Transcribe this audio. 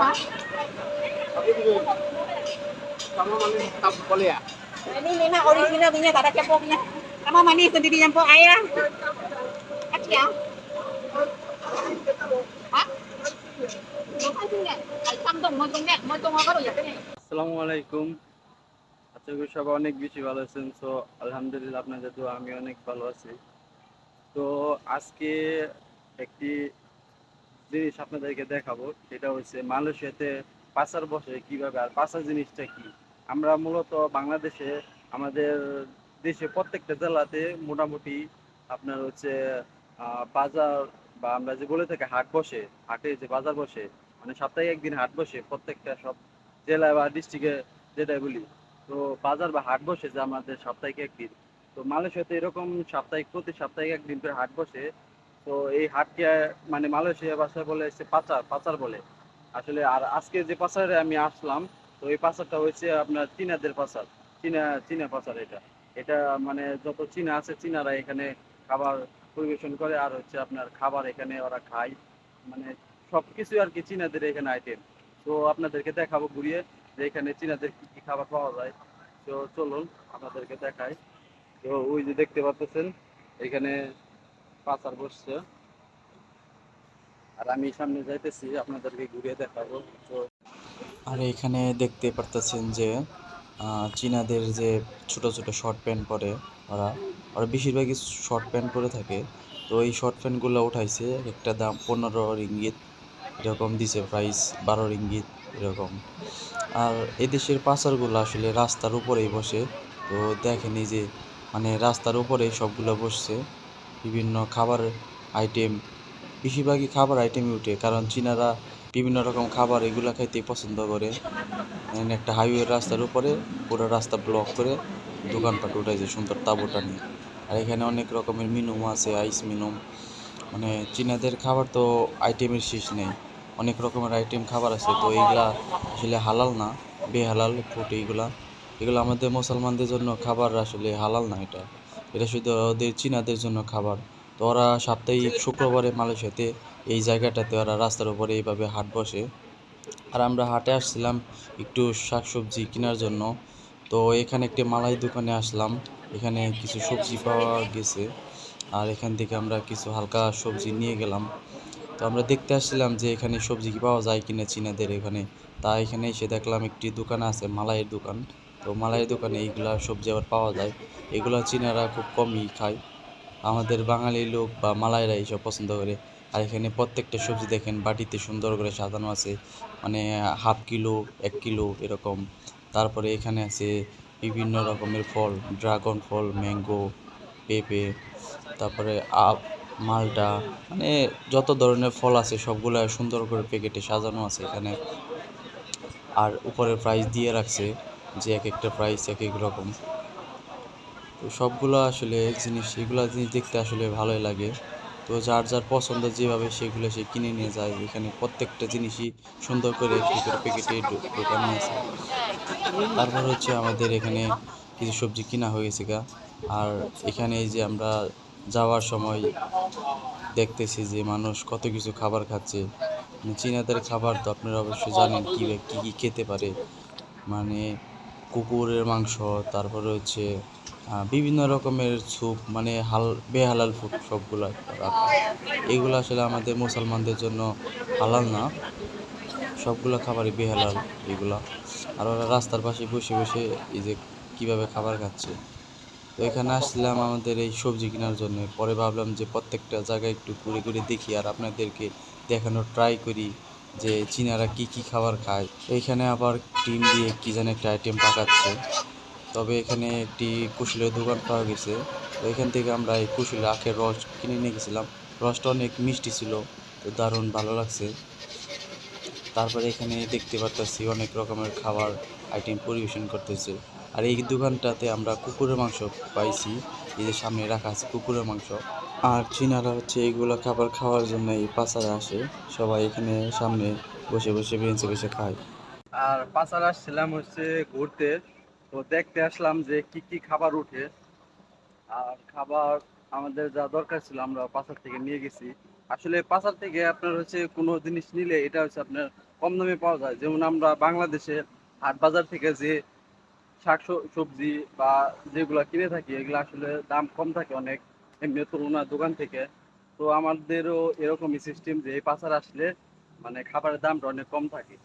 Apa? Sama mami tak boleh ya? Ini memang original punya, tak ada kepo punya. Sama mani sendiri nyampur air. Kecil ya? Hah? Bukan punya. Samtung, mau tunggu, mau tunggu apa ya? আসসালামু আলাইকুম আশা করি সবাই অনেক বেশি ভালো আছেন তো আলহামদুলিল্লাহ আপনাদের তো আমি অনেক ভালো আছি তো আজকে একটি জিনিস আপনাদেরকে দেখাবো, সেটা হচ্ছে মালয়েশিয়াতে পাচার বসে কীভাবে আর পাচার জিনিসটা কি? আমরা মূলত বাংলাদেশে, আমাদের দেশে প্রত্যেকটা জেলাতে মোটামুটি আপনার হচ্ছে বাজার বা আমরা যে বলে থাকি হাট বসে, হাটে যে বাজার বসে মানে সপ্তাহে একদিন হাট বসে প্রত্যেকটা সব জেলা বা ডিস্ট্রিক্টে যেটাই বলি, তো বাজার বা হাট বসে যে আমাদের সাপ্তাহিক একদিন। তো মালয়েশিয়াতে এরকম সাপ্তাহিক প্রতি সাপ্তাহিক একদিন করে হাট বসে তো এই হাটকে মানে মালয়েশিয়া ভাষায় বলে হচ্ছে পাচার পাচার বলে। আসলে আর আজকে যে পাচারে আমি আসলাম, তো এই পাচারটা হচ্ছে আপনার চীনাদের পাচার, চীনা চীনা পাচার এটা। এটা মানে যত চীনা আছে, চীনারা এখানে খাবার পরিবেশন করে, আর হচ্ছে আপনার খাবার এখানে ওরা খায়। মানে সব কিছু আর কি চীনাদের এখানে আইটেম। তো আপনাদেরকে দেখাবো ঘুরিয়ে যে এখানে চীনাদের কি কি খাবার পাওয়া যায়। তো চলুন, আপনাদেরকে দেখাই। তো ওই যে দেখতে পাচ্ছেন, এখানে পাচার বসছে আর আমি সামনে যাইতেছি, আপনাদেরকে ঘুরিয়ে দেখাবো। তো আর এখানে দেখতে পারতেছেন যে চীনাদের যে ছোট ছোট শর্ট প্যান্ট পরে ওরা ওরা বেশিরভাগই শর্ট প্যান্ট পরে থাকে। তো এই শর্ট প্যান্টগুলো উঠাইছে, একটা দাম পনেরো রিঙ্গিত, এরকম দিছে প্রাইস বারো রিঙ্গিত, এরকম। আর এদেশের পাচারগুলো আসলে রাস্তার উপরেই বসে। তো দেখেনি যে মানে রাস্তার উপরেই সবগুলো বসছে। বিভিন্ন খাবার আইটেম বেশিরভাগই খাবার আইটেমই উঠে, কারণ চীনারা বিভিন্ন রকম খাবার এগুলো খাইতে পছন্দ করে। একটা হাইওয়ে রাস্তার উপরে পুরো রাস্তা ব্লক করে দোকানপাট উঠাইছে সুন্দর তাঁবুটা নিয়ে। আর এখানে অনেক রকমের মিনুম আছে আইস মিনুম মানে চীনাদের খাবার তো আইটেমের শেষ নেই। অনেক রকমের আইটেম খাবার আছে, তো এইগুলা আসলে হালাল না, বেহালাল ফুড এইগুলা এগুলো আমাদের মুসলমানদের জন্য খাবার আসলে হালাল না এটা। এটা শুধু ওদের চীনাদের জন্য খাবার। তো ওরা সাপ্তাহিক শুক্রবারে মালয়েশিয়াতে এই জায়গাটাতে ওরা রাস্তার উপরে এইভাবে হাট বসে। আর আমরা হাটে আসছিলাম একটু শাকসবজি কেনার জন্য। তো এখানে একটি মালাই দোকানে আসলাম। এখানে কিছু সবজি পাওয়া গেছে। আর এখান থেকে আমরা কিছু হালকা সবজি নিয়ে গেলাম। তো আমরা দেখতে আসছিলাম যে এখানে সবজি কি পাওয়া যায় কিনা চীনাদের এখানে। তা এখানে এসে দেখলাম একটি দোকান আছে, মালাইয়ের দোকান। তো মালাইয়ের দোকানে এইগুলা সবজি আবার পাওয়া যায়। এগুলো চীনারা খুব কমই খায়। আমাদের বাঙালি লোক বা মালাইরা এইসব পছন্দ করে। আর এখানে প্রত্যেকটা সবজি দেখেন, বাটিতে সুন্দর করে সাজানো আছে। মানে হাফ কিলো, এক কিলো এরকম। তারপরে এখানে আছে বিভিন্ন রকমের ফল, ড্রাগন ফল, ম্যাঙ্গো, পেঁপে, তারপরে আপ মালটা। মানে যত ধরনের ফল আছে সবগুলো সুন্দর করে প্যাকেটে সাজানো আছে এখানে। আর উপরে প্রাইস দিয়ে রাখছে। যে এক একটা প্রাইস এক এক রকম। তো সবগুলো আসলে জিনিস, এগুলো জিনিস দেখতে আসলে ভালোই লাগে। তো যার যার পছন্দ যেভাবে সেগুলো সে কিনে নিয়ে যায়। এখানে প্রত্যেকটা জিনিসই সুন্দর করে করে প্যাকেটে দোকানে আছে। তারপর হচ্ছে আমাদের এখানে কিছু সবজি কিনা হয়ে গেছে গা। আর এখানে যে আমরা যাওয়ার সময় দেখতেছি যে মানুষ কত কিছু খাবার খাচ্ছে। মানে চীনাদের খাবার তো আপনারা অবশ্যই জানেন কী কী খেতে পারে। মানে কুকুরের মাংস, তারপরে হচ্ছে বিভিন্ন রকমের স্যুপ মানে হাল, বেহালাল ফুড সবগুলো এগুলো আসলে আমাদের মুসলমানদের জন্য হালাল না। সবগুলো খাবারই বেহালাল এগুলা। আর ওরা রাস্তার পাশে বসে বসে এই যে কীভাবে খাবার খাচ্ছে। তো এখানে আসলাম আমাদের এই সবজি কেনার জন্য। পরে ভাবলাম যে প্রত্যেকটা জায়গায় একটু ঘুরে ঘুরে দেখি আর আপনাদেরকে দেখানোর ট্রাই করি। যে চীনারা কি কি খাবার খায়। এইখানে আবার ডিম দিয়ে কি যেন একটা আইটেম পাকাচ্ছে। তবে এখানে একটি কুশলের দোকান পাওয়া গেছে। এখান থেকে আমরা এই কুশলের আখের রস কিনে নিয়ে গেছিলাম। রসটা অনেক মিষ্টি ছিল, তো দারুণ ভালো লাগছে। তারপরে এখানে দেখতে পারতেছি অনেক রকমের খাবার আইটেম পরিবেশন করতেছে। আর এই দোকানটাতে আমরা কুকুরের মাংস পাইছি। এই যে সামনে রাখা আছে কুকুরের মাংস। আর চীনারা হচ্ছে এইগুলো খাবার খাওয়ার জন্য এই পাচারে আসে। সবাই এখানে সামনে বসে বসে বেঞ্চে বসে খায়। আর পাচার আসছিলাম হচ্ছে ঘুরতে। তো দেখতে আসলাম যে কি কি খাবার উঠে। আর খাবার আমাদের যা দরকার ছিল আমরা পাচার থেকে নিয়ে গেছি। আসলে পাচার থেকে আপনার হচ্ছে কোনো জিনিস নিলে এটা হচ্ছে আপনার কম দামে পাওয়া যায়। যেমন আমরা বাংলাদেশে হাট বাজার থেকে যে শাক সবজি বা যেগুলা কিনে থাকি, এগুলো আসলে দাম কম থাকে অনেক এমনি তুলনা দোকান থেকে। তো আমাদেরও এরকমই সিস্টেম যে এই পাচার আসলে মানে খাবারের দামটা অনেক কম থাকে।